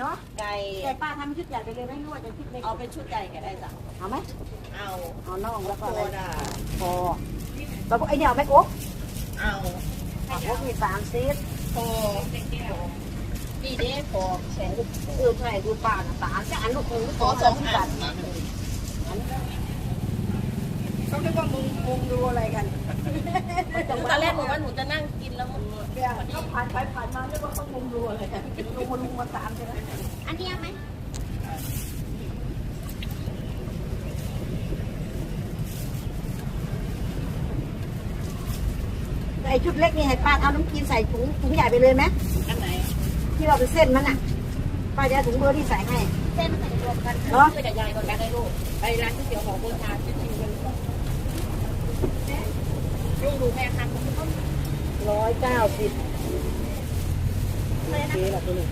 เนาะไก่ไก่ป้าทำชุดใหญ่ไปเลยไหมหรือว่าจะชุดเล็กเอาเป็นชุดใหญ่ก็ได้จ้ะเอาไหมเอาเอาน่องแล้วก็โซอะไรดาพอแล้วก็ไอเนี่ยเอาไหมโอ๊กเอาโอ๊กมีสามซีดโซนี่เด้ขอแขนเออใช่ดูป้าน่ะสามจะอันลูกหนึ่งขอสองอันเขาเรียกว่ามุงมุงดูอะไรกันตอนแรกหนูว่าหนูจะนั่งกินแล้วมันเนี่ยเขาผ่านไปผ่านมาเรียกว่าเขามุงดูอะไรกัน ลุงมาลุงมาสามใช่ไหมอันนี้เอาไหมไอชุดเล็กนี่ให้ป้าเอาน้ำกินใส่ถุงถุงใหญ่ไปเลยไหมอันไหน ที่เราเป็นเส้นมันอะ ป้าจะเอาถุงเบอร์ที่ใส่ให้ เส้นมันใส่รวมกันเนาะช่วยกับยายก่อนกันได้ลูกไปร้านก๋วยเตี๋ยวของโบราณจริงๆกันลูกดูแม่ครับร้อยเก้าสิบโอเคละตัวนี้